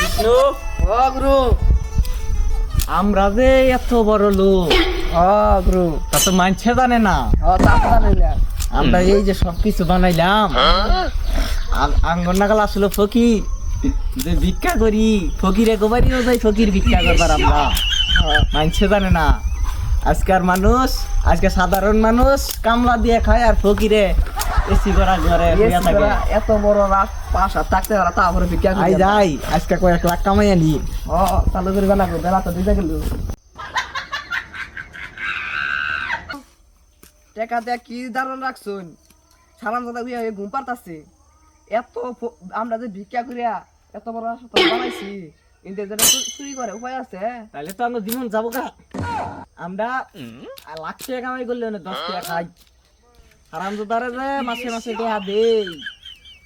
কৃষ্ণ। ও গুরু আমরা যে এত বড় লোক ও গুরু তা তো মানছে জানে না। ও আমরা এই যে সবকিছু বানাইলাম আঙ্গন নাগাল আসলো ফকির। যে ভিক্ষা করি ফকিরে গোবারিও যাই ফকির ভিক্ষা করবার আমরা। মানছে জানে না। আজকার মানুষ আজকে সাধারণ মানুষ কামলা দিয়ে খায় আর ফকিরে এসি করা ঘরে শুয়ে থাকে। এত বড় রাত পাঁচ থাকতে পারা তারপরে ভিক্ষা আই যাই আজকে কয়েক লাখ কামাই আনি। ও চালু করে বেলা বেলা তো দিতে গেল। টেকা দেয়া কি দারুণ রাখছুন? সালাম দাদা ঘুম পারতাছে এত আমরা যে ভিক্ষা করিয়া এত বড় হাসপাতাল বানাইছি চুরি করে উপায় আছে? তাহলে তো আমরা জীবন যাব কা আমরা আর লাখ টাকা কামাই করলে না দশ টাকা খাই। আরাম তো তারা যে মাসে মাসে টাকা দেই।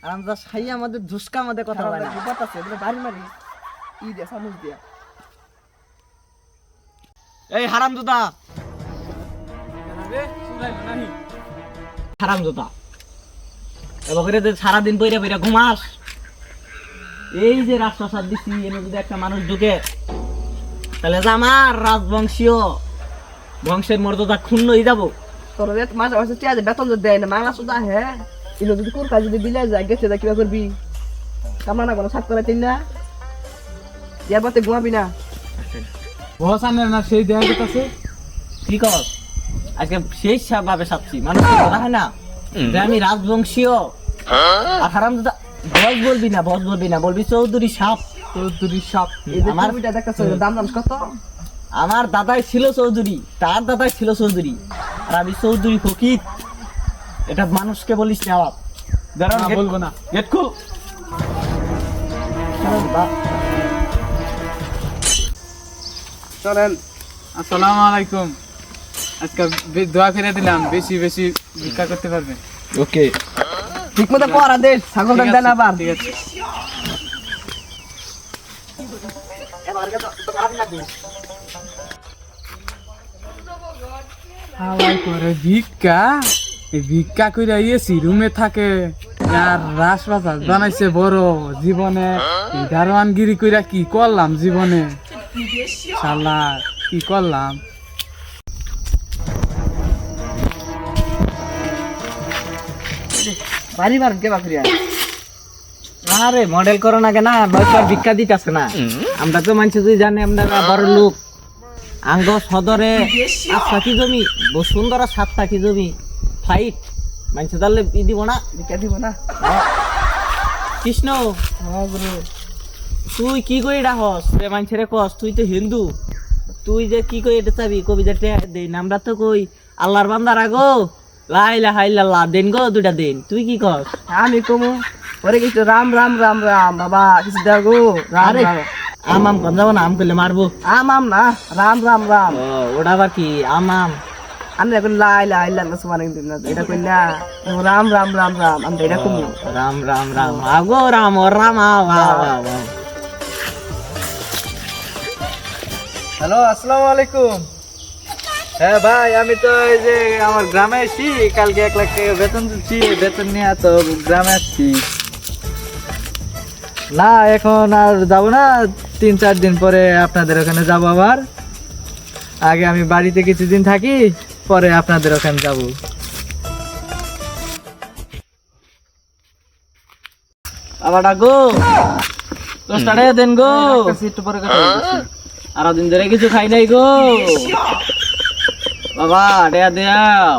আরাম খাই আমাদের ধুসকা আমাদের কথা বলে না। ঘুম পারতাছে এগুলো বাড়ি মারি। ই দিয়া এই এবারে যে সারাদিন বইরা বইরা ঘুমাস। এই যে রাজপ্রাসাদ দিছি এনে যদি একটা মানুষ ঢুকে তাহলে যে আমার রাজবংশীয় বংশের মর্যাদা ক্ষুণ্ণ হয়ে যাব। তোর মাঝে মাঝে টিয়া বেতন যদি দেয় না মাংলা সুদা হে ইলো যদি কুরকা যদি বিলে যায় গেছে যা কিবা করবি। কামনা না কোনো সাত করে তিন না। ইয়ার বাতে ঘুমাবি না। আনে না সেই দেখা যেতেছে কি কর? আজকে সেই ভাবে সাচ্ছি মানুষ কথা হয় না। যে আমি রাজবংশীয়। আর হারাম দাদা বস বলবি না বস বলবি না বলবি চৌধুরী সাপ। চৌধুরী সাপ। আমার দাম দাম কত? আমার দাদাই ছিল চৌধুরী তার দাদাই ছিল চৌধুরী। আর আমি চৌধুরী ফকির। এটা মানুষকে বলিস না আবার দাঁড়ান বলব না। গেট খুল চলেন। আসসালামু আলাইকুম। আজকে দোয়া করে দিলাম বেশি বেশি ভিক্ষা করতে পারবেন ওকে। ঠিক মতো পড়া দে ছাগল ঠিক দেন আবার। ঠিক আছে। হাওয়াই করে ভিক্ষা। এই ভিক্ষা করে ইয়েছি রুমে থাকে। আর রাজপ্রাসাদ বানাইছে বড় জীবনে। দারোয়ানগিরি কইরা কি করলাম জীবনে? শালা কি করলাম? বাড়ি মারেন কে বাকরিয়া আরে মডেল করো না কেনা? ভিক্ষা দিতেছে না। আমরা তো মানছি তুই জানি আমরা বড় লোক। আঙ্গ সদরে টাকি জমি বহু সুন্দর সাত টাকি জমি ফাইট মানছে তাহলে ই দিব না? ভিক্ষা দিব না। কৃষ্ণ হ্যাঁ তুই কি করে ডাহস রে মানছে রে কস তুই তো হিন্দু। তুই যে কি করে এটা চাবি? কবিতা দেন আমরা তো কই? আল্লাহর বান্দার আগো? লাইলা হাইলা দেন গো দুটা দিন। তুই কি কস? আমি কমু। পরে কিছু রাম রাম রাম রাম বাবা কিছু গো। রাম রাম। আম আম কন যাব না আম করলে মারবো আম আম না রাম রাম রাম ও ওটা আবার কি আম আম আমি এখন লাই লাই লাই না সুমানে এটা কই না রাম রাম রাম রাম আমি এটা কমু রাম রাম রাম আগো রাম ও রাম আও আও আও। হ্যালো আসসালামু আলাইকুম হ্যাঁ ভাই আমি তো এই যে আমার গ্রামে এসেছি কালকে এক লাখ টাকা বেতন দিচ্ছি বেতন নিয়ে তো গ্রামে আসছি না এখন আর যাব না। তিন চার দিন পরে আপনাদের ওখানে যাব আবার। আগে আমি বাড়িতে কিছুদিন থাকি পরে আপনাদের ওখানে যাব। আবার ডাকো। দশটা টাকা দেন গো। একটু পরে। আর দিন ধরে কিছু খাই নাই গো। বাবা দেয়া দেয়াও।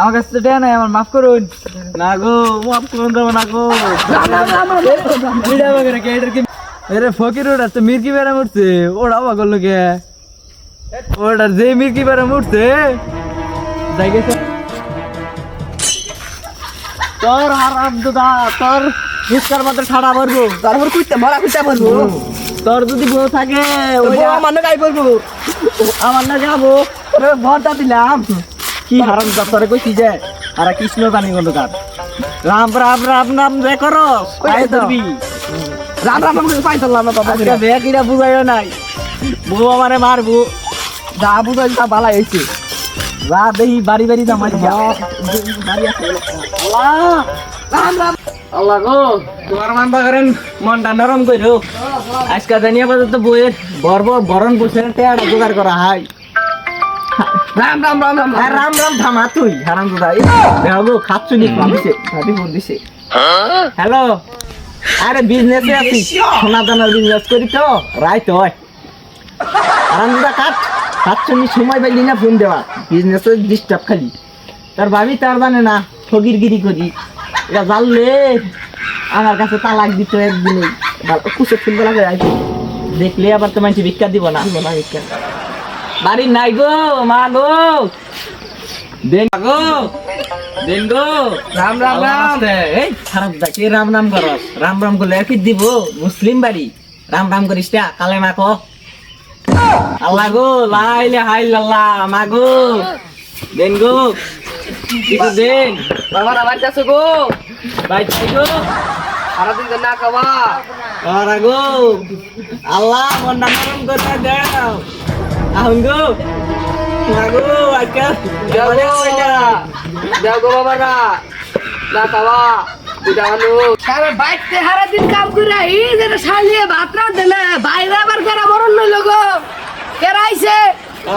আমার কাছে তো দেয় নাই আমার মাফ করুন। না গো মাফ করুন দেবো না গো। এরে ফকির ওটা তো মির্কি বেড়া উঠছে ওরা অবাক করল কে ওটার যে মির্কি বেড়া উঠছে যাই গেছে। তোর হারাম দাদা তোর ফুচকার মধ্যে ছাড়া পড়ব তারপর কুইতে মরা কুইতে পারব তোর যদি বউ থাকে ওই আমার না গাই পারব আমার না যাব। তোরে ভরটা দিলাম। কি হারাম দাদা তোরে কইছি যে? আর কৃষ্ণ জানি বন্ধু কার রাম রাম রাম নাম যে করো। পায়ে। ধরবি। রাম রাম করে পাই চললাম না বাবা আজকে বিয়ে কিনা বুঝাইও নাই। বউ আমারে মারবো। যা বুঝাই তা বালা হয়েছে যা দেখি বাড়ি বাড়ি জামাই বাড়ি আছে রাম রাম। আল্লাহ গো তোমার মান বাগারেন মনটা নরম করো আজকে জানি আপাতত বইয়ের বর্ব বরণ বসে টেয়াটা জোগাড় করা হয়। রাম রাম রাম রাম আর রাম রাম থামা তুই। হারাম দাদা দেখো গো খাচ্ছু নি দিছে ভাবি ফোন দিছে হ্যালো। আরে বিজনেসে আছি। সোনা দানার বিজনেস করি তো। রাইত হয় আরাম দাদা কাট। খাচ্ছু নি সময় পাইলি না ফোন দেওয়া বিজনেসে ডিস্টার্ব খালি। তার ভাবি তার জানে না ফকিরগিরি করি। এটা জানলে আমার কাছে তালাক দিত একদিনে কুসে ফুলবে লাগে আইতো দেখলে আবার তো মানুষ ভিক্ষা দিব না। দিব না ভিক্ষা। বাড়ি নাই গো মা গো দেন গো দেন গো রাম রাম রাম এই খারাপ দা কে রাম রাম করস রাম রাম করলে আর কি দিব মুসলিম বাড়ি রাম রাম করিস টা কালে মা কো আল্লাহ গো লাইলে হাই লাল্লাহ মা গো দেন গো কিছু দেন বাবা রাবার যাচ্ছে গো ভাই চাই গো সারাদিন তো না খাওয়া আরা গো আল্লাহ মন নরম করে দাও আহুন গো মা গো আজকে যাও গো যাও গো বাবারা। না বুঝা মানুষ। আরে বাইতে সারাদিন কাম করে এই যে শালিয়ে ভাত রাঁধে না বাইরে আবার করা মরণ নইল গো। কেরাইছে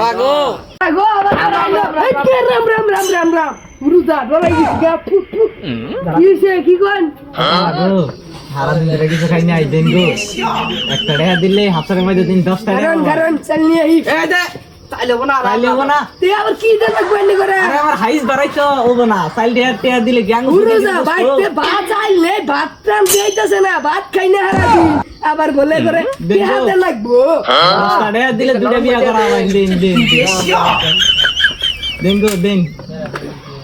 আ গো গো আবার রাম রাম রাম রাম রাম রাম। পুরুদা ডরাই গেছি গা ফুট ফুট। কি কোন সারা দিন ধরে কিছু খাই নাই দেন গো। একটা টাকা দিলে হাতের মধ্যে দিন দশ টাকা কারণ কারণ চাল নিয়ে এই এই দে তাইলে বনা তাইলে হব তুই আবার কি দে লাগবে করে? আরে আমার হাইস বাড়াইছো হব না। চাইল টাকা টাকা দিলে গ্যাং পুরুদা বাইতে ভাত চাইল নেই ভাত টান দিইতাছে না ভাত খাই না হারাদিন আবার বলে করে। লাগবো। দশ টাকা দিলে দুটা বিয়া করা হয় দিন দিন। দেন গো দেন।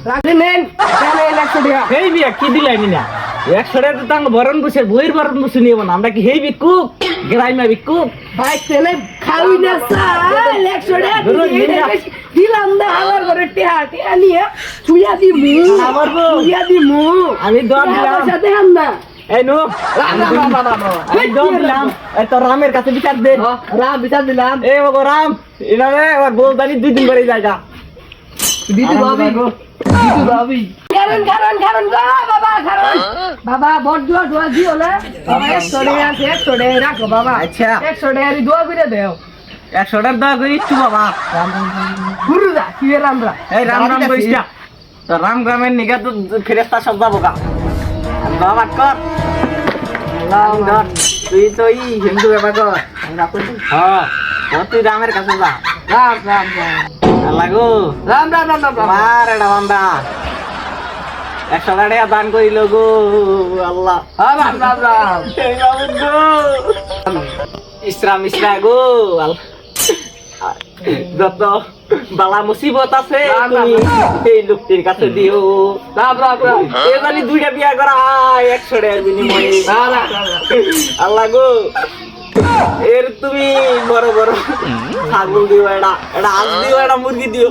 রাখে নেন। কেন একশো টাকা। হেই বিয়া কি দিলাই না একশো টাকা তাঙ্গ বরণ বসে বইয়ের বরণ বসে নিয়ে না আমরা কি হেই বিকু গ্রাইমা বিকু বাইতে নেই খাওই না সাল একশো টাকা। দিলাম না আমার ঘরে টেহা টেহা নিয়ে তুইয়া দি মু আমার বউ। তুইয়া দি মু আমি দর দিলাম। সাথে হাম না। এই নো আমি দর দিলাম। এই তো রামের কাছে বিচার দে। রাম বিচার দিলাম। এ বাবা রাম। এটা রে এবার বল দুই দিন পরে জায়গা। দিদি ভাবি। দিদি ভাবি। কারণ কারণ কারণ গো বাবা কারণ বাবা বড় দোয়া দোয়া দিও না বাবা একশো টাকা আছে একশো টাকা রাখো বাবা। আচ্ছা। টাকা দোয়া করে দেও। একশো টাকা দয়া করি ইচ্ছু বাবা। গুরুদা কি রামরা এই রাম রাম না তো রাম গ্রামের নিগা তো ফেরেস্তা সব যাব গা। বাবা কর। রাম ধর তুই তো ই হিন্দু ব্যাপার কর। হ্যাঁ। তুই রামের কাছে যা। রাম রাম রাম। লাগো রাম রাম রাম রাম রাম। মার এটা বান্দা। একশো টাকা দান করিল গো আল্লাহ। রাম রাম রাম। এই বাবু ইসরা গো যত বালা মুসিবত আছে এই লোকটির কাছে দিও। রাম রাম রাম। এ জানি দুইটা বিয়া করা একশো টাকার বিনিময়ে। আল্লাহ গো। এর তুমি বড় বড় ছাগল দিও এটা এটা আজ দিও এটা মুরগি দিও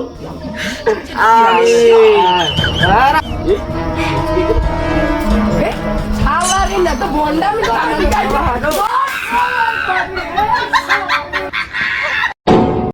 আমি শালা রে না তো বন্ডামি করে